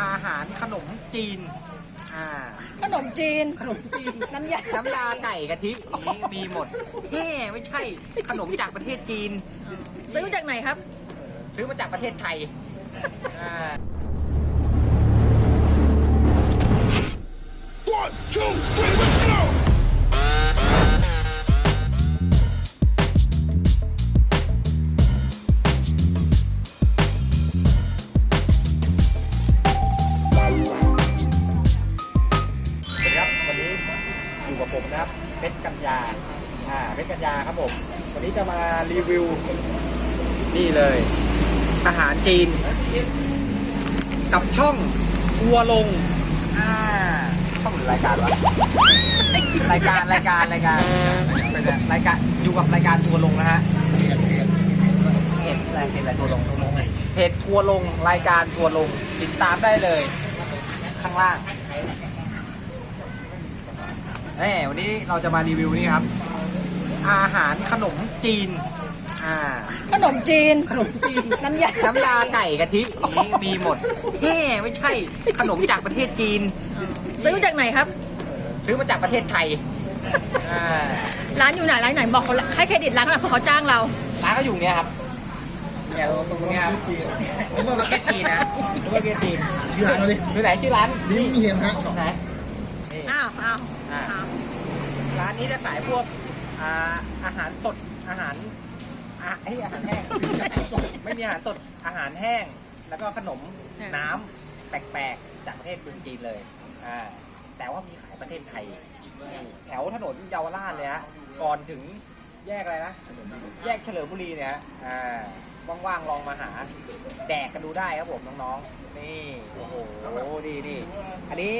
อาหารขนมจีน อ่า ขนมจีน ขนมจีน น้ำยา น้ำยาไก่กะทินี้มีหมดแฮ่ไม่ใช่ ขนมจากประเทศจีน ซื้อมาจากไหนครับ ซื้อมาจากประเทศไทย อ่า One, two, three, อ่าเพชรกัญญาครับผม วันนี้จะมารีวิว นี่เลย อาหารจีน กับช่องทัวลง อ่าช่องหรือรายการวะ รายการรายการรายการเป็นรายการอยู่กับรายการทัวลงนะฮะเพจอะไรเพจอะไรทัวร์ลงเพจทัวลงรายการทัวลงติดตามได้เลย ข้างล่างเอ้วันนี้เราจะมารีวิวนี่ครับ อาหารขนมจีน อ่า ขนมจีน ขนมจีน น้ำยา น้ำยาไก่กะทินี้มีหมดแฮ่ไม่ใช่ ขนมจากประเทศจีน ซื้อมาจากไหนครับ ซื้อมาจากประเทศไทย อ่า ร้านอยู่ไหน ร้านไหน บอกเขาให้เครดิตร้านเขาหน่อยเพราะเขาจ้างเรา ร้านก็อยู่เนี่ยครับ เนี่ยตรงเนี้ยครับซูเปอร์มาร์เก็ตจีนนะซูเปอร์มาร์เก็ตจีนชื่อร้านเขาดิอยู่ไหนชื่อร้านลิ้มเฮียนฮะ ไหนนี่อ้าวอ้าวอ่าอ้าว ร้านนี้จะขายพวก อ่าอาหารสดอาหารอะไอยอาหารแห้ง ไม่มีอาหารสดอาหารแห้ง แล้วก็ขนมน้ำแปลกๆ จากประเทศจีนเลยอ่าแต่ว่ามีขายประเทศไทย แถวถนนเยาวราชเลยฮะก่อนถึงแยกอะไรนะ แยกเฉลิมบุรีเนี่ยฮะอ่าว่างๆลองมาหา แดกกันดูได้ครับผมน้องๆ นี่ โอ้โหดีนี่ อันนี้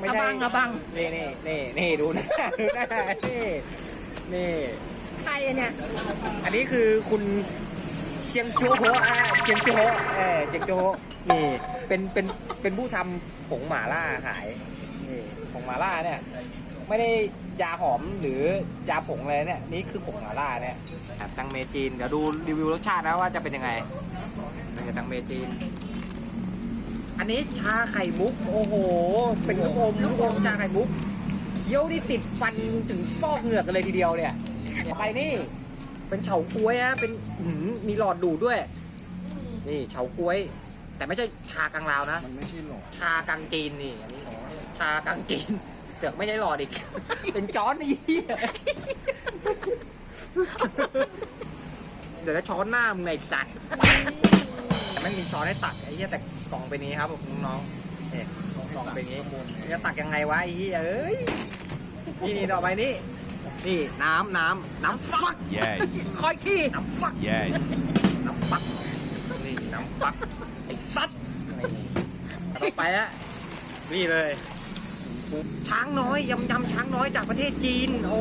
ไม่อาใช่บังอาบัง นี่นี่นี่นี่ดูหน้าดูหน้านี่นี่ ใครอะเนี่ยอันนี้คือคุณเชียงโจโฮะอ่าเชียงโจโฮะเออเชียงโจโฮะนี่เป็นเป็นเป็นผู้ทำผงหม่าล่าขายนี่ผงหม่าล่าเนี่ย ไม่ได้ยาหอมหรือยาผงอะไรเนี่ย นี่คือผงหม่าล่าเนี่ยตังเมจีนเดี๋ยวดูรีวิวรสชาตินะว่าจะเป็นยังไงนี่ตังเมจีน อันนี้ชาไข่มุก โอ้โห เป็นลูกอมลูกอมชาไข่มุกเคี้ยวนี่ติดฟันถึงฟอกเหงือกกันเลยทีเดียวเนี่ยต่อไปนี่ เป็นเฉาก๊วยนะเป็นอื้อหือมีหลอดดูดด้วย นี่เฉาก๊วย แต่ไม่ใช่ชากังลาวนะมันไม่ใช่หรอกชากังจีนนี่อันนี้ชากังจีนเสือกไม่ใช่หลอดอีก เป็นจ้อนนี่เดี๋ยวจะช้อนหน้ามึงในสัตว์ไม่มีช้อนให้ตักไอ้เหี้ยแต่ กล่องเป็นนี้ครับผมน้องๆเนี่ยกล่องเป็นนี้จะตักยังไงวะไอ้เหี้ยเอ้ยนี่นี่ต่อไปนี่นี่น้ำน้ำน้ำฟัก Yes. คอยขี้น้ำฟัก Yes. น้ำฟักนี่น้ำฟักไอ้สัตว์นี่ต่อไปอะนี่เลยช้างน้อยยำยำช้างน้อยจากประเทศจีน โอ้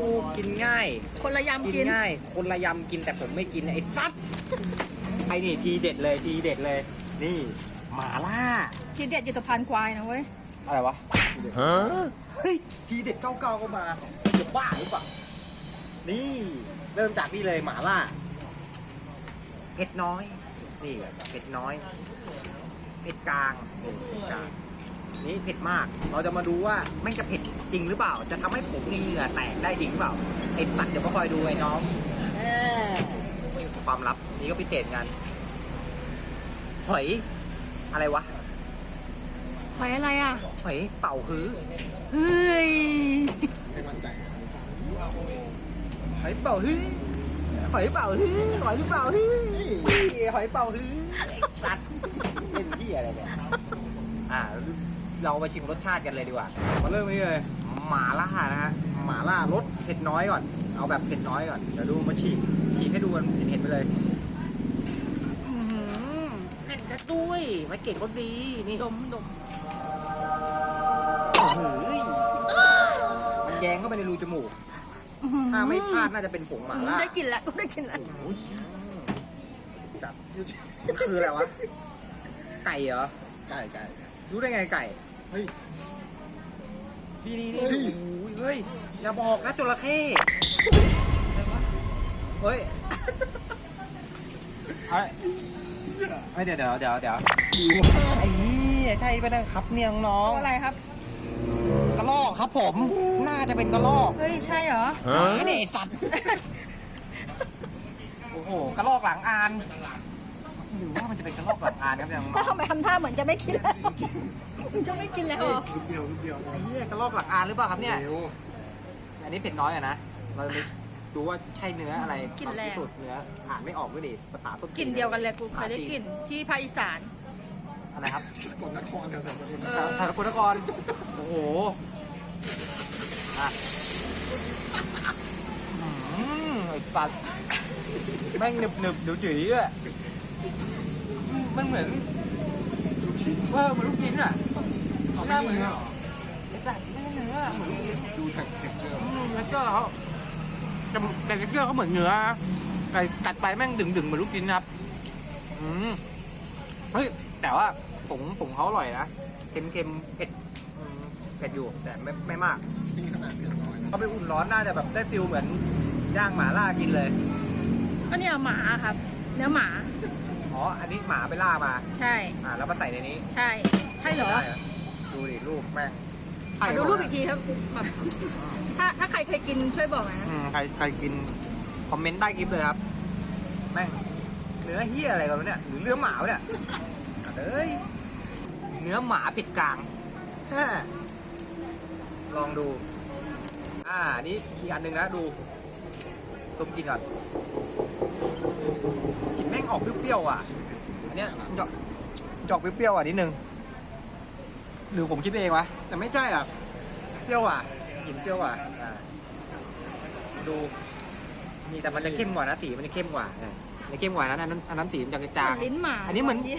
ดูกินง่าย คนละยำกิกินนง่าย คนละยำกินแต่ผมไม่กินไอ้สัตว์ไอ้นี่ทีเด็ดเลยทีเด็ดเลย นี่หมาล่า ทีเด็ดอยู่ตะพานควายนะเว้ย อะไรวะ Huh? เฮ้ย ทีเด็ดเก้าเก้าก็มาจะบ้าหรือเปล่า นี่เริ่มจากนี่เลยหมาล่าเผ็ดน้อย นี่เผ็ดน้อย เผ็ดกลางนี่เผ็ดกลาง นี่เผ็ดมาก เราจะมาดูว่าแม่งจะเผ็ดจริงหรือเปล่า จะทำให้ผมในเหงื่อแตกได้จริงหรือเปล่า ไอ้สัตว์เดี๋ยวมาคอยดูไอ้น้อง เออความลับ นี่ก็พิเศษงาน หอย อะไรวะ หอยอะไรอะ หอยเป่าฮื้อเฮ้ยไม่มั่นใจหอยเป่าฮื้อหอยเป่าฮื้อหอยเป่าฮื้อหอยเป่าฮื้อไอ้สัตว์เล่นที่อะไรเนี่ยอ่า เรามาชิมรสชาติกันเลยดีกว่า มาเริ่มนี่เลยหม่าล่านะฮะหม่าล่ารสเผ็ดน้อยก่อน เอาแบบเผ็ดน้อยก่อน เดี๋ยวดูมาฉีกฉีกให้ดูมันเผ็ดๆไปเลยอื้อหือเผ็ ดนะด้วยไม่เก่งรสดี นี่ดมดมโอ้โหมันแยงเข้าไปในรูจมูก ถ้าไม่พลาดน่าจะเป็นผงหม่าล่าได้กินแล้วได้กินแล้ว โอ้ยจับมันคืออะไรวะ ไก่เหรอ ไก่ไก่รู้ได้ไงไก่ เฮ้ย นี่นี่นี่เฮ้ย โอ้ยเฮ้ย อย่าบอกนะจระเข้เฮ้ยเฮ้ย ไอ้ยเดี๋ยวเดี๋ยวเดี๋ยวเดี๋ยวไอ้นี่ใช่ปะเนี่ยครับเนี่ยน้องตัวอะไรครับ กระลอกครับผม น่าจะเป็นกระลอกเฮ้ยใช่เหรอไม่ได้ไอ้สัตว์โอ้โหกระลอกหลังอานหรือว่ามันจะเป็นกระลอกหลังอานครับเนี่ยน้อง ถ้าทำไมทำท่าเหมือนจะไม่กินแล้วมึงจะไม่กินแล้วเหรอนิดเดียวนิดเดียวไอ้เนี่ยกระลอกหลังอานหรือเปล่าครับเนี่ยเร็วอันนี้เผ็ดน้อยอะนะเราไม่ ดูว่าใช่เนื้ออะไรกลิ่นแรง ที่สุดเนื้ออ่านไม่ออกด้วยดิภาษาต้นกลิ่นเดียวกันเลยกูเคยได้กลิ่นที่ภาคอีสาน อะไรครับกดนครเดี๋ยวเดี๋ยวเดี๋ยวเอเดี๋ยวอสารคุณนครโอ้โหอะอืมไอ้สัตว์แม่งหนึบหนึบๆเดี๋ยวจี๋อะมันเหมือนลูกชิ้นเออเหมือนลูกชิ้นอะเอาหไม่น้าเหเหมืมืออนนเหรอไอ้สัตว์ไม่ใช่เนื้อเหมือนลูกชิ้นดูแท็กเท็กเจอร์ อืมแล้วก็เขา แต่แต่เกลือเขาเหมือนเนื้อแต่กัดไปแม่งดึงดึงๆเหมือนลูกชิ้นนะครับ อืมเฮ้ยแต่ว่าผงผงเขาอร่อยนะเค็มเค็มๆเผ็ดอืมเผ็ดอยู่แต่ไม่ไม่มากนี่ขนาดเผ็ดน้อยนะเขาไปอุ่นร้อนน่าจะแบบได้ฟิลเหมือนย่างหมาล่ากินเลยก็เนี่ยหมาครับ เนื้อหมา อ๋อ อันนี้หมาไปล่ามา ใช่ อ่า แล้วมาใส่ในนี้ ใช่ ใช่เหรอได้เหรอดูดิรูปแม่ง ขอดูรูปอีกทีครับแบบถ้าถ้าใครเคยกินช่วยบอกหน่อยนะ อืมใครใครกินคอมเมนต์ใต้คลิปเลยครับ แม่งเนื้อเฮียอะไรกันวะเนี่ยหรือเนื้อหมาวะเนี่ยเอ้ยเนื้อหมาปิดกลางแค่ลองดู อ่านี่อีกอันหนึ่งนะดูต้มกินก่อนกลินแม่งออกเปรี้ยวๆอะอันเนี้ยมันจะมันจะออกเปรี้ยวๆอะนิดนึง หรือผมคิดไปเองวะ แต่ไม่ใช่อะเปรี้ยวอะกลินเปรี้ยวอะอ่าดูนี่แต่มันจะเข้มกว่านะสีมันจะเข้มกว่าอะมันจะเข้มกว่านั้นอันนั้นอันนั้นสีมันจะจาง เหมือนลิ้นหมาอันนี้เหมือน นี่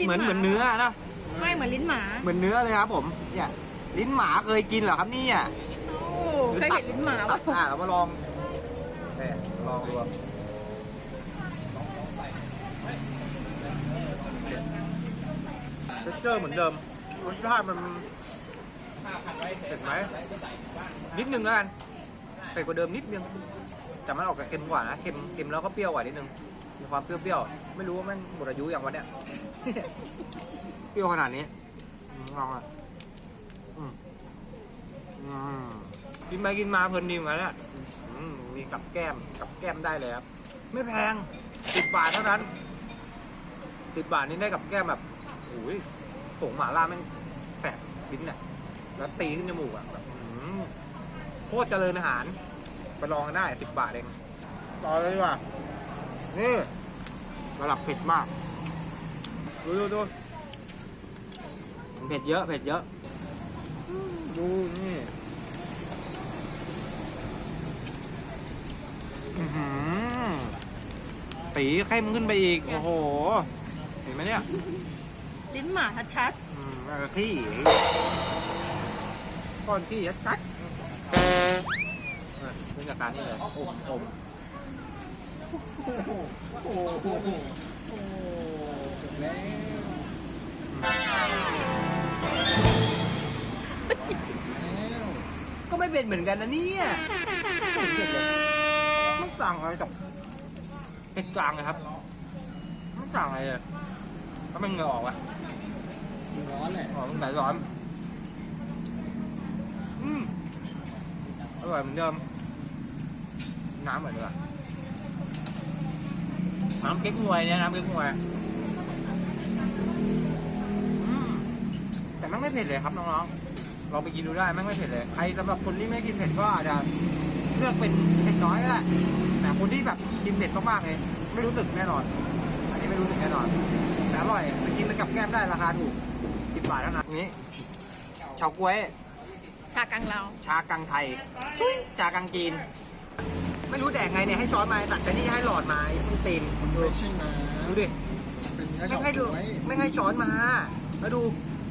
ลิ้นเหมือนหมาเหมือนเนื้อนะ ไม่เหมือนลิ้นหมาเหมือนเนื้อเลยครับ ผม เนี่ย ลิ้นหมาเคยกินเหรอครับเนี่ยโอ้เคยเห็นลิ้นหมาตัปะดอ่าเรามาลองเนี่ยลองดูเทคเจอร์เหมือนเดิม รสชาติมันเผ็ดไหมนิดนึงแล้วกันเผ็ดกว่าเดิมนิดนึงแต่มันออกจากเค็มกว่านะเค็มเค็มแล้วก็เปรี้ยวกว่านิดนึงมีความเปรี้ยวๆไม่รู้ว่ามันหมดอายุอย่างวันเนี้ยเปรี้ยวขนาดนี้อืมลองอะอืมอืมกินไปกินมาเพลินดีเหมือนกันเนี่ยอืมมีกับแก้มกับแก้มได้เลยครับ ไม่แพงสิบบาทเท่านั้นสิบบาทนี้ได้กับแก้มแบบโอ้ย ผงหม่าล่าแม่งแสบลิ้นเนี่ยแล้วตีขึ้นจมูกอะแบบอืมโคตรเจริญอาหาร ไปลองกันได้สิบบาทเองรอเลยดีกว่า นี่ระดับเผ็ดมาก ดูดูดูเผ็ดเยอะเผ็ดเยอะ ดูนี่อื้อหือสีเข้มขึ้นไปอีก โอ้โห เห็นไหมเนี่ย ลิ้นหมาชัดอืมแล้วก็ขี้ก้อนขี้ชัดๆเออเรื่องจากการนี่เลยอมอมโอ้โหโอ้โหโอ้โหจบแล้วแล้วก็ไม่เป็นเหมือนกันนะเนี่ยไม่เผ็ดเลยไม่สั่งอะไรจากเผ็ดกลางเลยครับไม่สั่งอะไรเลยก็ไม่เหงื่อออกอะมัน ร้อนแหละอ๋อมันไหนร้อน อืมอร่อยเหมือนเดิม น้ำเหมือนเดิมน้ำเก๊กฮวยเนี่ยน้ำเก๊กฮวยแต่ม่งไม่เผ็ดเลยครับน้องๆลองไปกินดูได้ม่งไม่เผ็ดเลย ใครสำหรับคนที่ไม่กินเผ็ดก็อาจจะเลือกเป็นเผ็ดน้อยก็ได้แต่คนที่แบบกินเผ็ดมากๆเลยไม่รู้สึกแน่นอน อันนี้ไม่รู้สึกแน่นอน แต่อร่อยไปกินไปกับแก้มได้ราคาถูกสิบบาทเท่านั้นนี้เฉาก๊วยๆชากังเราชากังไทย ชากังจีน ไม่รู้แดกไงเนี่ยให้ช้อนมาตัดแต่นี่ให้หลอดมาไอ้ตีนมันดูไม่ใช่น้ดูดิำเป็นเนื้อไม่เฉาให้ดูก๊วยไม่ให้ช้อนมา แล้วดู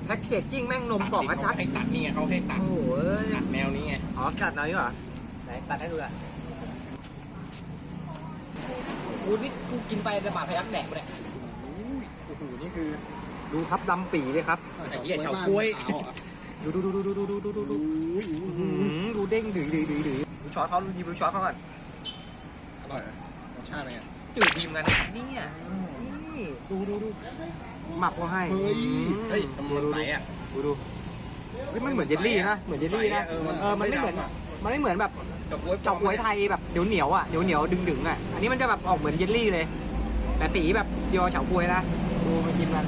แพ็กเกจจิ้งแม่งนมกล่องกระชัดให้ตัดนี่ไงเขาให้ตัดโอ้โหเอ้ยตัดแนวนี้ไงอ๋อตัดหน่อยดีกว่าไหนตัดให้ดูอะกูนี่กูกินไปจะบาดพยักแดกไปเนี่ยโอ้โหนี่คือ ดูครับดำปีเลยครับไอ้เหี้ยเฉาก๊วยบ้นขาวอะดูดูดูดูดูดูดูดูดูอุ้ยอุ้ยอื้อหือดูเด้งดื้อดื้อดื้อดื้อดูช้อนเขาดูดีดูช้อนเขาก่อนอร่อยอะรสชาติเป็นไงจืดดีเหมือนกันนะเนี่ยนี่ดูดูดูหมักก็ให้เฮ้ยอืมเฮ้ยตำรวจดูไหนดูอะดูดูเฮ้ยมันเหมือนเยลลี่นะเหมือนเยลลี่นะเออมันเออมันไม่เหมือนไม่ดำอะมันไม่เหมือนแบบดอกบ๊วยเฉาก๊วยไทยแบบเหนียวเหนียวๆอะเหนียวเหนียวดึงดึงๆอะอันนี้มันจะแบบออกเหมือนเยลลี่เลย แต่สีแบบเดียวกับเฉาก๊วยนะ ดูมากินกัน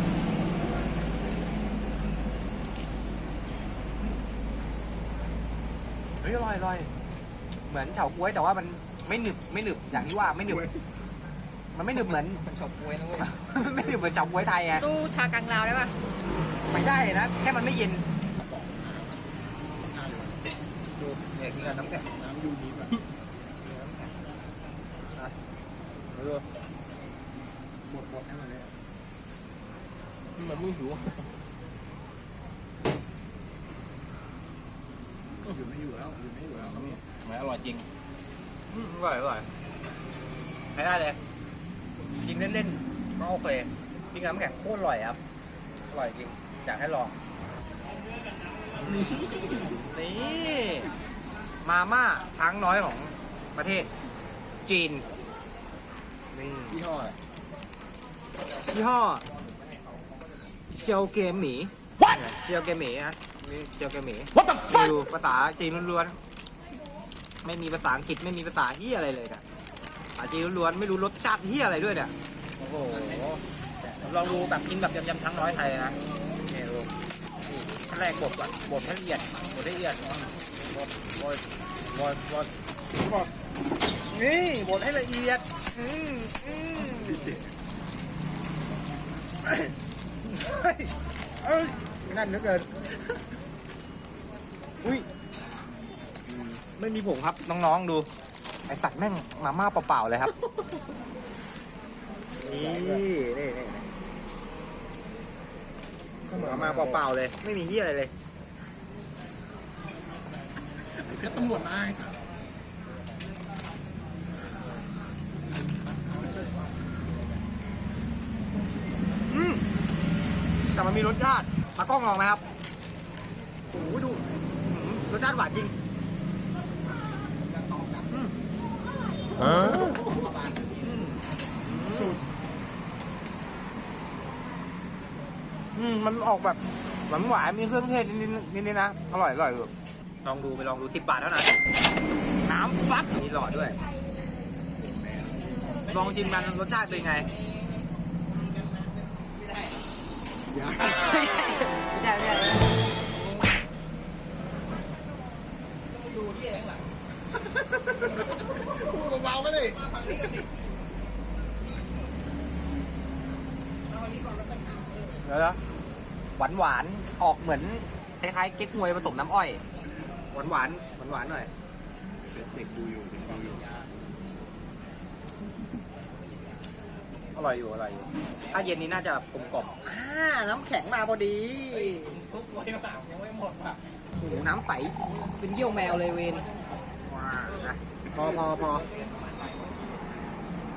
เฮ้ยอร่อยอร่อยเหมือนเฉาก๊วยแต่ว่ามันไม่หนึบไม่หนึบอย่างที่ว่าไม่หนึบ มันไม่หนึบเหมือนมันชอบกล้วยนะเว้ยมันไม่หนึบเหมือนเฉาก๊วยไทยไงสู้ชากังลาวได้ปะไม่ได้นะแค่มันไม่เย็นดูเนี่ยกินกับน้ำแข็งน้ำยูนีแบบอะดูหมดหมดให้มันเลยมัน เหมือนมึงหิวอะอยู่ไม่อยู่แล้วอยู่ไม่อยู่แล้วครับเนี่ยมันอร่อยจริงอืมอร่อยอร่อยใช้ได้เลยกินเล่นๆก็โอเคกินกับน้ำแข็งโคตรอร่อยครับอร่อยจริงอยากให้ลองนี่มาม่าช้างน้อยของประเทศ จีนนี่ยี่ห้ออะไรยี่ห้อ เชียวเกมหมีเชียวเกมหมีนะนี่เชียวเกมหมี What the ดู fuck? ภาษาจีนล้วนๆ ไม่มีภาษาอังกฤษไม่มีภาษาเฮียอะไรเลยเนี่ยภาษาจีนล้วนๆไม่รู้รสชาติเฮียอะไรด้วยเนี่ย โอ้โหลองดูแบบกินแบบยำๆทั้งน้อยไทยนะนี่ดูนี่ขั้นแรกบดก่อนบดให้ละเอียดบดให้ละเอียดบดบดบดบดบดนี่บดให้ละเอียด อืมอืมเฮ้ ยเอ้ยนั่นเหลือเกิน อุ้ยไม่มีผงครับน้องๆดู ไอสัตว์แม่งมาม่าเปล่าๆเลยครับ นี่นี่นี่มาม่าเปล่าๆเลย ไม่มีเหี้ยอะไรเลยแค่ตำรวจมาไอ้สัส อืม แต่มันมีรสชาติตากล้องลองไหมครับโอ้โหดูอื้อหือรสชาติหวานจริงอืม Huh? สุดอืมมันออกแบบหวานหวานๆมีเครื่องเทศนิดๆนิดๆนะ อร่อยอร่อยอยู่ลองดูไปลองดูสิบบาทเท่านั้น น้ำฟักมีหลอดด้วย ลองชิมมันรสชาติเป็นไง อย่าไม่ใช่ไม่ใช่ไม่ใช่พูดเบาๆไปเลยเดี๋ยวนะหวานหวานออกเหมือนคล้ายๆเก๊กฮวยผสมน้ำอ้อย หวานหวานหวานหวานหน่อยเด็กดูอยู่เด็กดูอยู่ อ ร่อยอยู่อร่อยอยู่ถ้าเย็นนี้น่าจะแบบกลมกล่อมอ่าน้ำแข็งมาพอดีซุปไว้เปล่ายังไม่หมดป่ะโอ้โหน้ำใสเป็นเยี่ยวแมวเลยเวนว้านะพอพอพอ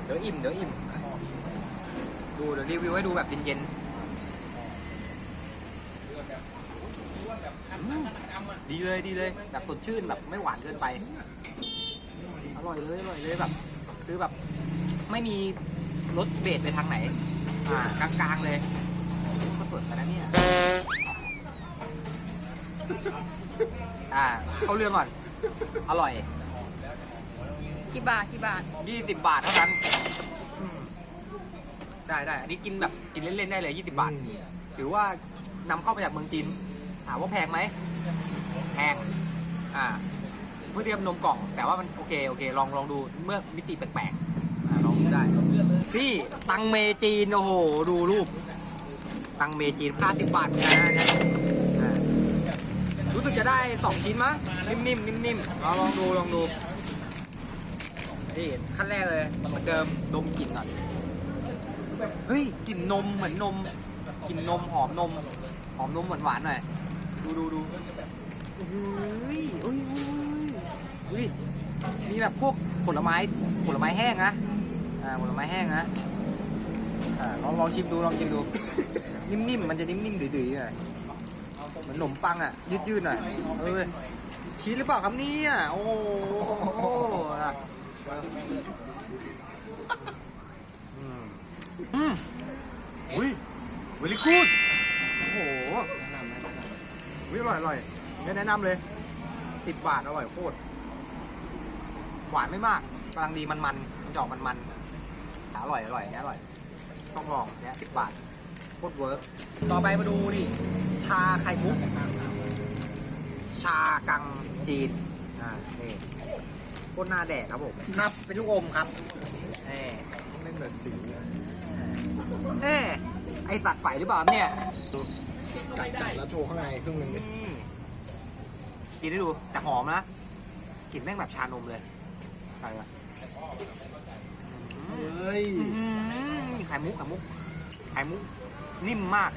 เดี๋ยวอิ่มเดี๋ยวอิ่ม ดูเดี๋ยวรีวิวให้ดูแบบเย็นๆอืมดีเลยดีเลยแบบสดชื่นแบบไม่หวานเกินไป อร่อยเลยอร่อยเลยแบบ คือแบบ ไม่มี รสเบสไปทางไหน อ่ากลางๆเลยก็สดกันนะเนี่ย อ่า เข้าเรื่องก่อน อร่อย กี่บาทกี่บาท ยี่สิบบาทเท่านั้นอืมได้ได้ อันนี้กินแบบกินเล่นๆได้เลยยี่สิบบาท ถือว่านำเข้ามาจากเมืองจีน ถามว่าแพงไหม แพง อ่าเมื่อเทียบนมกล่อง แต่ว่ามันโอเคโอเค ลองลองดูเมื่อมิติแปลกๆอ่าลองดู ได้ พี่ตังเมจีน โอ้โห ดูรูป ตังเมจีนค่าสิบบาทเหมือนกันนะเนี่ยอ่ารู้สึกจะได้สองชิ้นมั้งนิ่มๆนิ่มๆลองลองดูลองดูนี่ขั้นแรกเลยเหมือนเดิมดมกลิ่นก่อนเฮ้ยกลิ่นนมเหมือนนมกลิ่นนมหอมนม หอมนมหวานหวานๆหน่อยดูดูดูเฮ้ยเฮ้ยเฮ้ยเฮ้ยมีแบบพวกผลไม้ผลไม้แห้งนะ อ่าผลไม้แห้งนะอ่าลองลองชิมดูลองชิมดู นิ่มๆมันจะนิ่มๆดื้อๆหน่อยเหมือนขนมปังอะ ยืดๆหน่อยเออชีสหรือเปล่าครับเนี่ยโอ้โหอะอืมอืมอุ้ยเวลิกูดโอ้โหแนะนำนะแนะนวิอร่อยอร่อยไม่แนะนำเลยสิบบาทอร่อยโคตรหวานไม่มากกำลังดีมันมันๆมันจะออกมันมันๆ อร่อยอร่อยอันนี้อร่อย ต้องลองเนี่ยสิบบาทโคตรเวิร์กต่อไปมาดูดิชาไข่มุก ชากังจีน อ่า นี่โคตรหน้าแดกครับผมครับเป็นลูกอมครับเอ่ำไม่เหมือนสีเอ่ไอสัตว์ไฟหรือเปล่าเนี่ยกัดกัดแล้วโชว์ข้างในครึ่งหนึงดิอืมกินได้ดูแต่หอมนะกลิ่นแม่งแบบชานมเลยใช่ปะอืม เฮ้ยอืมไข่มุกไข่มุกไข่มุก นิ่มมาก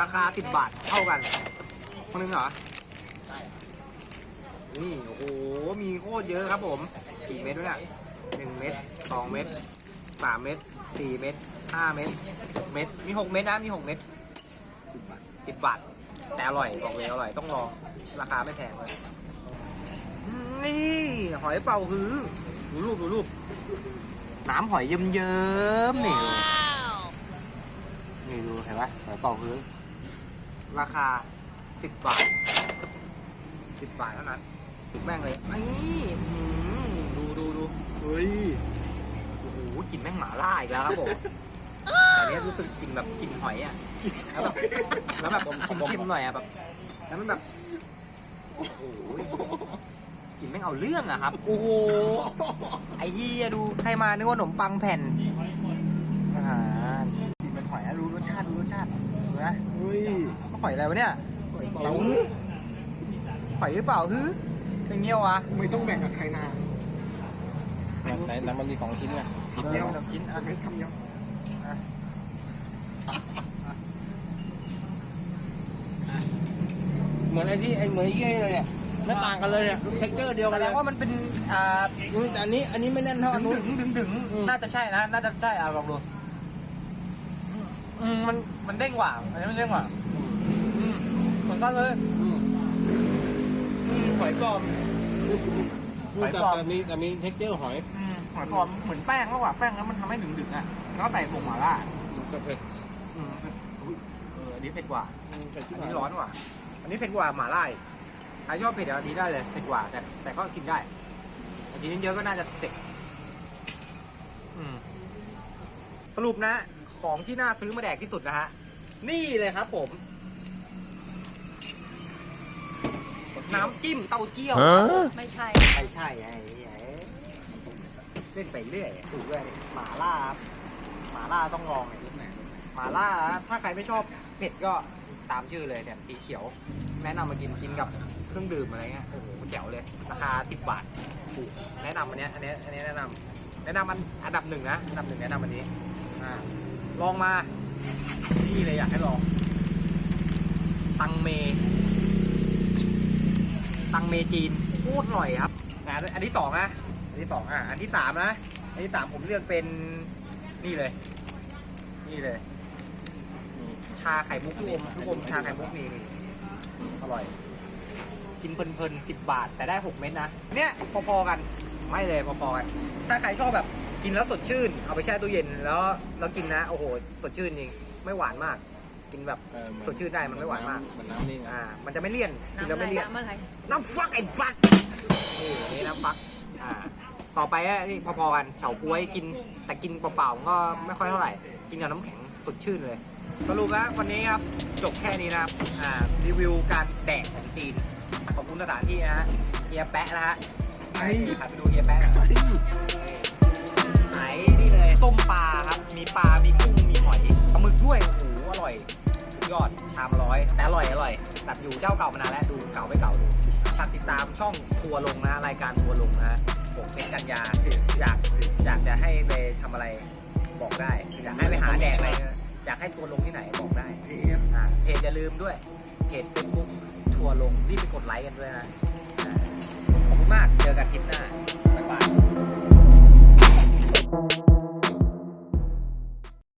ราคาสิบบาทเท่ากันคนนึงเหรอ นี่ โอ้โห มีโคตรเยอะครับผมกี่เม็ดด้วยเนี่ยหนึ่งเม็ดสองเม็ดสามเม็ดสี่เม็ดห้าเม็ดหกเม็ดมีหกเม็ดนะ มีหกเม็ดสิบบาทสิบบาท แต่อร่อย บอกเลยอร่อย ต้องลอง ราคาไม่แพงเลยอืม นี่หอยเป่าฮื้อดูรูปดูรูปน้ำหอยเยิ้มๆนี่ดูนี่ดูเห็นปะหอยเป่าฮื้อราคาสิบบาทสิบบาทเท่านั้นถูกแม่งเลยนี่อื้อหือดูดูดูเฮ้ยโอ้โหกลิ่นแม่งหมาล่าอีกแล้วครับผมแต่เนี้ยรู้สึกกลิ่นแบบกลิ่นหอยอะแล้วแบบแล้วแบบเค็มๆหน่อยอะแบบแล้วมันแบบโอ้โห กลิ่นแม่งเอาเรื่องอะครับ โอ้โห ไอ้เหี้ยดูใครมานึกว่าขนมปังแผ่นอาหารกลิ่นเป็นหอยอะรู้รสชาติรู้รสชาติดูนะเฮ้ยมันหอยอะไรวะเนี่ยหอยเป๋าหอยหรือเปล่าฮึเป็นเงี้ยวะไม่ต้องแบ่งกับใครนาไหนไหนมันมีสองชิ้นไงกินเดียวเออกินอะไม่ทำเดียวอะเหมือนไอ้ที่ไอ้เหมือนไอ้เหี้ยเลยเนี่ย ไม่ต่างกันเลยเนี่ยเท็กเจอร์เดียวแสกันดเลยงว่ามันเป็นอ่าอืมแต่อันนี้อันนี้ไม่แน่นเท่าอันดึนู้งนดึงดึงดึงอืม น่าจะใช่นะ น่าจะใช่อะลองดูอืมมันมันเด้งกว่าอันนี้มันเด้งกว่าอืมเหมือนกันเลยอืมอืมหอยกรอบหอยแต่ปลอมแต่มีแต่มีเท็กเจอร์หอยอืมหอยกรอบเหมือนแป้งมากกว่าแป้งแล้วมันทำให้ดึงดึงๆอะแล้วก็ใส่ผงหม่าล่ากับเผ็ดอืมอุ๊ยเอออันนี้เผ็ดกว่า อืมเผ็ดอัที่นไหนนี้ร้อนกว่าอันนี้เผ็ดกว่าหม่าล่าอีก ใครชอบเผ็ดอันนี้ได้เลยเผ็ดกว่า แต่แต่ก็กินได้อันนี้เยอะก็น่าจะเสร็จอืมสรุปนะ ของที่น่าซื้อมาแดกที่สุดนะฮะ นี่เลยครับผม น้ำจิ้มเต้าเจี้ยว ไม่ใช่ ไม่ใช่ไอ้ไอ้เล่นไปเรื่อยถูกเลยหมาล่าครับหมาล่าต้องลองเนี่ยหมาล่า ถ้าใครไม่ชอบเผ็ดก็ตามชื่อเลยเนี่ยสีเขียว แนะนำมากินกินกับ เครื่องดื่มอะไรเงี้ยโอ้โหแจ๋วเลย ราคาสิบบาทถูกแนะนำอันเนี้ยอันเนี้ยอันเนี้ยแนะนำแนะนำมันอันดับหนึ่งนะอันดับหนึ่งแนะนำอันนี้อ่าลองมานี่เลยอยากให้ลอง ตังเม ตังเมจีนโคตรอร่อยครับอะอันที่สองนะอันที่สองอะอันที่สามนะอันที่สามผมเลือกเป็นนี่เลย นี่เลย ชาไข่มุกลูกอมลูกอมชาไข่มุกนี่นี่อร่อย กินเพลินๆสิบบาท แต่ได้หกเม็ดนะเนี่ยพอๆกันไม่เลยพอๆกันถ้าใครชอบแบบกินแล้วสดชื่น เอาไปแช่ตู้เย็นแล้วแล้วกินนะ โอ้โห สดชื่นจริงไม่หวานมาก กินแบบเออสดชื่นได้มันไม่หวานมากเหมันน้ำนี่ไงอ่า มันจะไม่เลี่ยนกินแล้วไม่เลี่ยน น้ำอะไร น้ำฟักไอ้ฟักนี่อันนี้น้ำฟัก อ่า ต่อไปอะนี่พอๆกันเฉาก๊วยกิน แต่กินเปล่าๆก็ไม่ค่อยเท่าไหร่ กินกับน้ำแข็งสดชื่นเลย สรุปแล้ววันนี้ครับจบแค่นี้นะครับอ่ารีวิวการแดกของจีนขอบคุณสถานที่นะฮะเฮียแปะนะฮะไอ้ขับไปดูเฮียแปะหน่อยไหนนี่เลยต้มปลาครับ มีปลา มีกุ้ง มีหอยปลาหมึกด้วยโอ้โหอร่อยสุดยอดชามร้อยแต่อร่อยอร่อยแบบอยู่เจ้าเก่ามานานแล้วดูเก่าไม่เก่าดูฝากติดตามช่องทัวร์ลงนะ รายการทัวร์ลงนะผมเป็นกัญญาอยากอยากจะให้ไปทำอะไรบอกได้อยากให้ไปหาแดกอะไร อยากให้ทัวร์ลงที่ไหนบอกได้เอฟอ่าเพจอย่าลืมด้วยเพจเฟซบุ๊กทัวร์ลงรีบไปกดไลค์กันด้วยนะอ่าขอบคุณมากเจอกันคลิปหน้าบ๊ายบาย